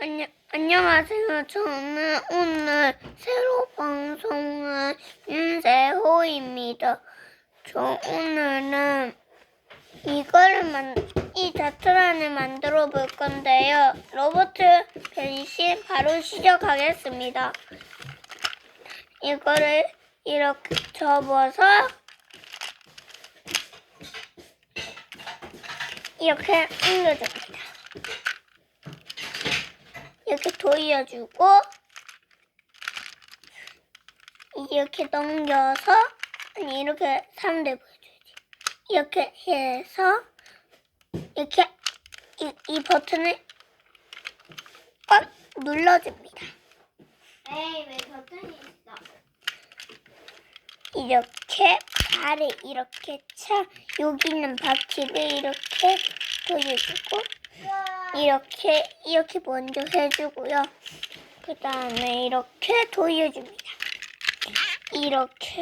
안녕, 안녕하세요. 저는 오늘 새로 방송한 윤세호입니다. 저 오늘은 이거를 만, 이 자트란을 만들어 볼 건데요. 로봇 변신 바로 시작하겠습니다. 이거를 이렇게 접어서 이렇게 옮겨줍니다. 이렇게 돌려주고 이렇게 넘겨서 아니 이렇게 사람들 보여줘야지. 이렇게 해서 이렇게 이, 이 버튼을 꽉 눌러줍니다. 에이 왜 버튼이 있어? 이렇게 발을 이렇게 차 여기 있는 바퀴를 이렇게 돌려주고 이렇게 이렇게 먼저 해주고요. 그 다음에 이렇게 돌려줍니다. 이렇게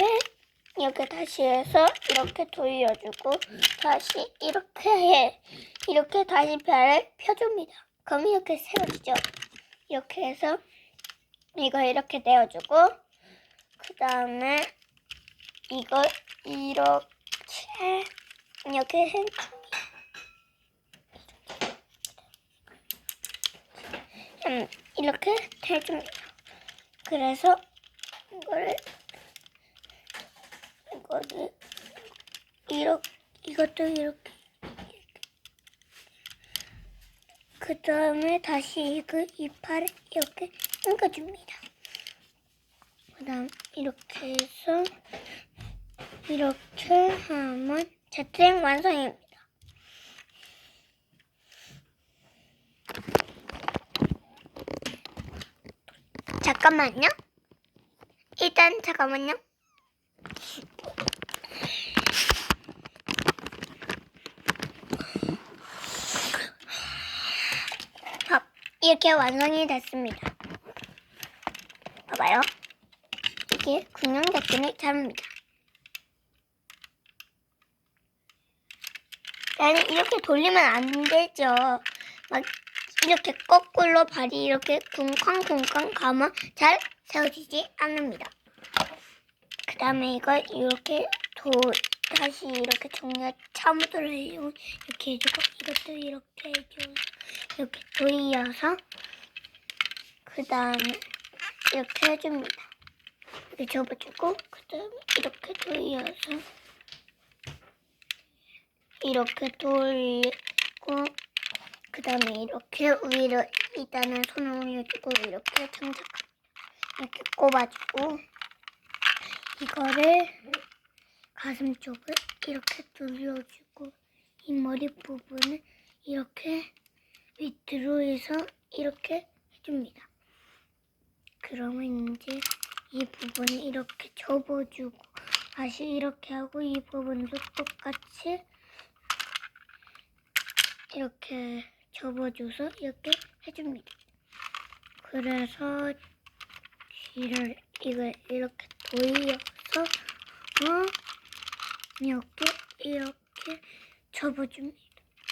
이렇게 다시 해서 이렇게 돌려주고 다시 이렇게 해 이렇게 다시 발을 펴줍니다. 그럼 이렇게 세워지죠. 이렇게 해서 이거 이렇게 내어주고 그 다음에 이걸 이렇게 이렇게 해줍니다. 음, 이렇게 해줍니다. 그래서 이거를 이거를 이렇게 이것도 이렇게 그 다음에 다시 이거 이파를 이렇게 엉겨줍니다. 그 다음 이렇게 해서 이렇게 하면 자트랭 완성입니다. 잠깐만요. 일단 잠깐만요. 밥 이렇게 완성이 됐습니다. 봐봐요. 이게 균형 잡기를 잘합니다. 나는 이렇게 돌리면 안 되죠. 막 이렇게 거꾸로 발이 이렇게 쿵쾅쿵쾅 가면 잘 세워지지 않습니다. 그 다음에 이걸 이렇게 도, 다시 이렇게 차무도를 이용- 이렇게 해주고 이것도 이렇게 해주고 이렇게 돌려서 그 다음에 이렇게 해줍니다. 이렇게 접어주고 그 다음에 이렇게 돌려서 이렇게 돌리고 그 다음에 이렇게 위로 일단은 손을 올려주고 이렇게 장착합니다. 이렇게 꼽아주고 이거를 가슴 쪽을 이렇게 돌려주고 이 머리 부분을 이렇게 밑으로 해서 이렇게 해줍니다. 그러면 이제 이 부분을 이렇게 접어주고 다시 이렇게 하고 이 부분도 똑같이 이렇게 접어줘서 이렇게 해줍니다. 그래서 뒤를 이걸 이렇게 돌려서 어 이렇게 이렇게 접어줍니다.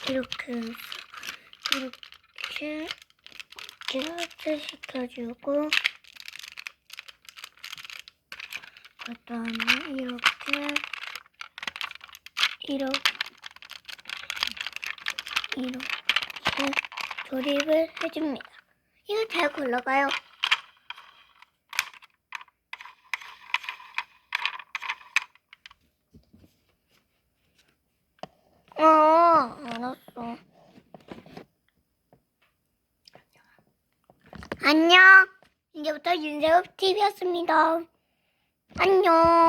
이렇게 해서 이렇게 이렇게 시켜주고 그 다음에 이렇게 이렇게 이렇게 조립을 해줍니다. 이거 잘 굴러가요. 어, 알았어. 안녕. 이제부터 윤세업 TV였습니다. 안녕.